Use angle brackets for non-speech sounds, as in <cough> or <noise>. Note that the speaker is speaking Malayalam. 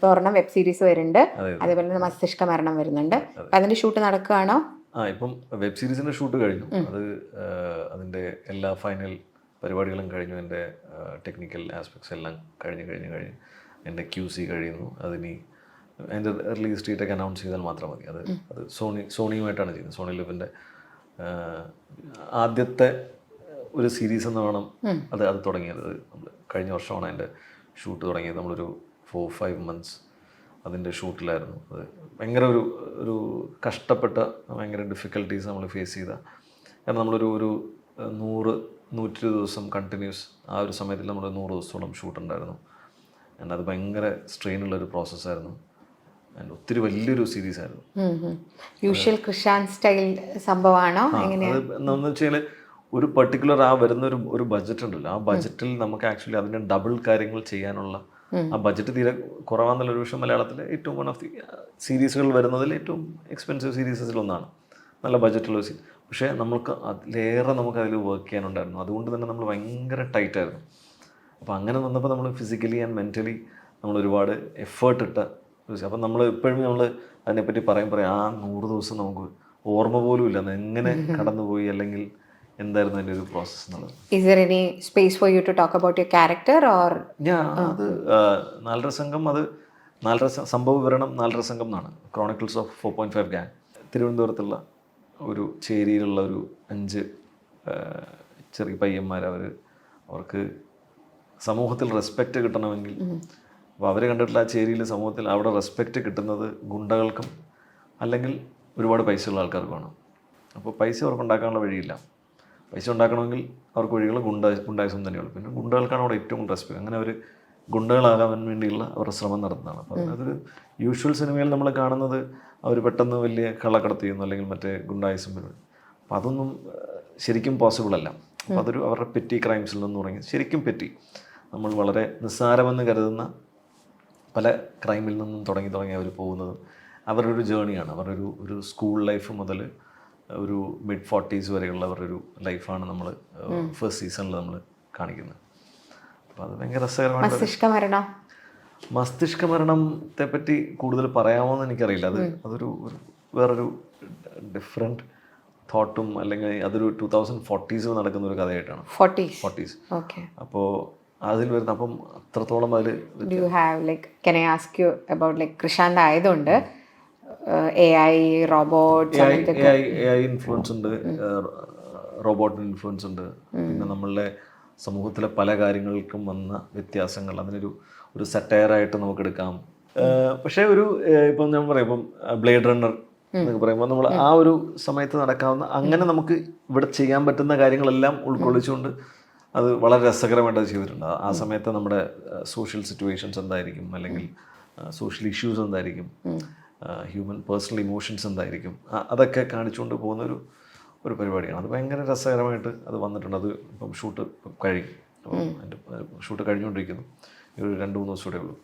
ഇപ്പൊ ഒരെണ്ണം വെബ് സീരീസ് വരുന്നുണ്ട് അതേപോലെ തന്നെ മസ്തിഷ്ക മരണം വരുന്നുണ്ട്. അതിന്റെ ഷൂട്ട് നടക്കുകയാണോ? ആ ഇപ്പം വെബ് സീരീസിന്റെ ഷൂട്ട് കഴിഞ്ഞു. അത് അതിന്റെ എല്ലാ ഫൈനൽ പരിപാടികളും കഴിഞ്ഞു. എന്റെ ടെക്നിക്കൽ ആസ്പെക്ട്സ് എല്ലാം കഴിഞ്ഞ് കഴിഞ്ഞ് കഴിഞ്ഞ് എന്റെ ക്യൂ സി കഴിയുന്നു. അതിനി അതിന്റെ റിലീസ് ഡേറ്റൊക്കെ അനൗൺസ് ചെയ്താൽ മാത്രം മതി. അത് അത് സോണി സോണിയുമായിട്ടാണ് ചെയ്യുന്നത്. സോണി ലിവിന്റെ ആദ്യത്തെ ഒരു സീരീസ് എന്ന് വേണം അത് അത് തുടങ്ങിയത്. നമ്മൾ കഴിഞ്ഞ വർഷമാണ് അതിന്റെ ഷൂട്ട് തുടങ്ങിയത്. നമ്മളൊരു ഫോർ ഫൈവ് മന്ത്സ് അതിന്റെ ഷൂട്ടിലായിരുന്നു. അത് ഭയങ്കര ഒരു ഒരു കഷ്ടപ്പെട്ട ഭയങ്കര ഡിഫിക്കൽട്ടീസ് നമ്മൾ ഫേസ് ചെയ്ത. കാരണം നമ്മളൊരു ഒരു നൂറ് നൂറ്റി ദിവസം കണ്ടിന്യൂസ് ആ ഒരു സമയത്തിൽ നമ്മൾ നൂറ് ദിവസത്തോളം ഷൂട്ട് ഉണ്ടായിരുന്നു ആൻഡ് അത് ഭയങ്കര സ്ട്രെയിനുള്ളൊരു പ്രോസസ്സായിരുന്നു ആൻഡ് ഒത്തിരി വലിയൊരു സീരീസ് ആയിരുന്നു. യൂഷ്വൽ കൃഷാൻ സ്റ്റൈൽ സംഭവമാണോ? എന്താണെന്ന് വെച്ചാൽ ഒരു പർട്ടിക്കുലർ ആ വരുന്ന ഒരു ഒരു ബഡ്ജറ്റ് ഉണ്ടല്ലോ. ആ ബഡ്ജറ്റിൽ നമുക്ക് ആക്ച്വലി അതിന്റെ ഡബിൾ കാര്യങ്ങൾ ചെയ്യാനുള്ള ആ ബഡ്ജറ്റ് തീരെ കുറവാന്നുള്ള ഒരു വിഷയം മലയാളത്തിലെ ഏറ്റവും വൺ ഓഫ് ദി സീരീസുകൾ വരുന്നതിൽ ഏറ്റവും എക്സ്പെൻസീവ് സീരീസസിൽ ഒന്നാണ്. നല്ല ബഡ്ജറ്റുള്ള സീ പക്ഷേ നമുക്ക് അതിലേറെ നമുക്ക് അതിൽ വർക്ക് ചെയ്യാനുണ്ടായിരുന്നു. അതുകൊണ്ട് തന്നെ നമ്മൾ ഭയങ്കര ടൈറ്റായിരുന്നു അപ്പോൾ അങ്ങനെ വന്നപ്പോൾ നമ്മൾ ഫിസിക്കലി ആൻഡ് മെന്റലി നമ്മൾ ഒരുപാട് എഫേർട്ട് ഇട്ട അപ്പം നമ്മൾ എപ്പോഴും നമ്മൾ അതിനെപ്പറ്റി പറയും പറയും ആ നൂറ് ദിവസം നമുക്ക് ഓർമ്മ പോലും ഇല്ല. എങ്ങനെ <laughs> കടന്നുപോയി അല്ലെങ്കിൽ എന്തായിരുന്നു അതിന്റെ ഒരു പ്രോസസ്സ് എന്നുള്ളത്? Is there any space for you to talk about your character or ഞാൻ അത് നാലര സംഘം അത് നാലര സംഭവ വിവരണം നാലര സംഘം എന്നാണ്. Chronicles of four point five gang തിരുവനന്തപുരത്തുള്ള ഒരു ചേരിയിലുള്ള ഒരു അഞ്ച് ചെറിയ പയ്യന്മാർ അവർ അവർക്ക് സമൂഹത്തിൽ റെസ്പെക്റ്റ് കിട്ടണമെങ്കിൽ അപ്പോൾ അവർ കണ്ടിട്ടുള്ള ആ ചേരിയിൽ സമൂഹത്തിൽ അവിടെ റെസ്പെക്റ്റ് കിട്ടുന്നത് ഗുണ്ടകൾക്കും അല്ലെങ്കിൽ ഒരുപാട് പൈസയുള്ള ആൾക്കാർക്കുമാണ് അപ്പോൾ പൈസ അവർക്ക് ഉണ്ടാക്കാനുള്ള വഴിയില്ല. പൈസ ഉണ്ടാക്കണമെങ്കിൽ അവർക്ക് വഴികൾ ഗുണ്ട ഗുണ്ടായുസം തന്നെയുള്ളൂ. പിന്നെ ഗുണ്ടകൾക്കാണ് അവിടെ ഏറ്റവും റെസ്പെക്ട് അങ്ങനെ അവർ ഗുണ്ടകളാകാൻ വേണ്ടിയുള്ള അവരുടെ ശ്രമം നടത്തുന്നതാണ് അപ്പോൾ അതൊരു യൂഷ്വൽ സിനിമയിൽ നമ്മൾ കാണുന്നത് അവർ പെട്ടെന്ന് വലിയ കള്ളക്കടത്ത് ചെയ്യുന്നു അല്ലെങ്കിൽ മറ്റേ ഗുണ്ടായുസം പരിപാടി അപ്പോൾ അതൊന്നും ശരിക്കും പോസിബിൾ അല്ല. അപ്പോൾ അതൊരു അവരുടെ പെറ്റി ക്രൈംസിൽ നിന്ന് തുടങ്ങി ശരിക്കും പെറ്റി നമ്മൾ വളരെ നിസ്സാരമെന്ന് കരുതുന്ന പല ക്രൈമിൽ നിന്നും തുടങ്ങി തുടങ്ങി അവർ പോകുന്നത് അവരുടെ ഒരു ജേണിയാണ് അവരുടെ ഒരു ഒരു സ്കൂൾ ലൈഫ് മുതൽ ഒരു മിഡ് ഫോർട്ടീസ് വരെയുള്ള അവരുടെ ഒരു ലൈഫാണ് നമ്മൾ ഫസ്റ്റ് സീസണിൽ നമ്മൾ കാണിക്കുന്നത്. അപ്പോൾ അത് ഭയങ്കര രസകരമാണ് മസ്തിഷ്ക മരണോ. മസ്തിഷ്ക മരണത്തെ പറ്റി കൂടുതൽ പറയാമോ എന്ന് എനിക്കറിയില്ല. അത് അതൊരു വേറൊരു ഡിഫറെന്റ് തോട്ടും അല്ലെങ്കിൽ അതൊരു ടൂ തൗസൻഡ് ഫോർട്ടീസിൽ നടക്കുന്ന ഒരു കഥയായിട്ടാണ്. ഫോർട്ടീസ് ഓക്കെ അപ്പോൾ അതിൽ വരുന്ന അപ്പം അത്രത്തോളം അതിൽ you have like can I ask you about like Krishand ആയതുകൊണ്ട് എ ഐ റോബോട്ട് ഇൻഫ്ലുവൻസ് ഉണ്ട്. റോബോട്ടിന് ഇൻഫ്ലുവൻസ് ഉണ്ട്. പിന്നെ നമ്മളുടെ സമൂഹത്തിലെ പല കാര്യങ്ങൾക്കും വന്ന വ്യത്യാസങ്ങൾ. അതിനൊരു ഒരു സറ്റയറായിട്ട് നമുക്ക് എടുക്കാം. പക്ഷേ ഒരു ഇപ്പം ഞാൻ പറയാം ഇപ്പം ബ്ലേഡ് റണ്ണർ എന്നൊക്കെ പറയുമ്പോൾ നമ്മൾ ആ ഒരു സമയത്ത് നടക്കാവുന്ന അങ്ങനെ നമുക്ക് ഇവിടെ ചെയ്യാൻ പറ്റുന്ന കാര്യങ്ങളെല്ലാം ഉൾക്കൊള്ളിച്ചുകൊണ്ട് അത് വളരെ രസകരമായിട്ട് ചെയ്തിട്ടുണ്ട്. ആ സമയത്ത് നമ്മുടെ സോഷ്യൽ സിറ്റുവേഷൻസ് എന്തായിരിക്കും? അല്ലെങ്കിൽ സോഷ്യൽ ഇഷ്യൂസ് എന്തായിരിക്കും? ഹ്യൂമൻ പേഴ്സണൽ ഇമോഷൻസ് എന്തായിരിക്കും? അതൊക്കെ കാണിച്ചുകൊണ്ട് പോകുന്ന ഒരു ഒരു പരിപാടിയാണ്. അത് ഭയങ്കര രസകരമായിട്ട് അത് വന്നിട്ടുണ്ട്. അത് ഇപ്പം ഷൂട്ട് കഴിഞ്ഞു. അപ്പം അതിന്റെ ഷൂട്ട് കഴിഞ്ഞുകൊണ്ടിരിക്കുന്നു. ഒരു രണ്ട് മൂന്ന് ദിവസം കൂടെ ഉള്ളൂ.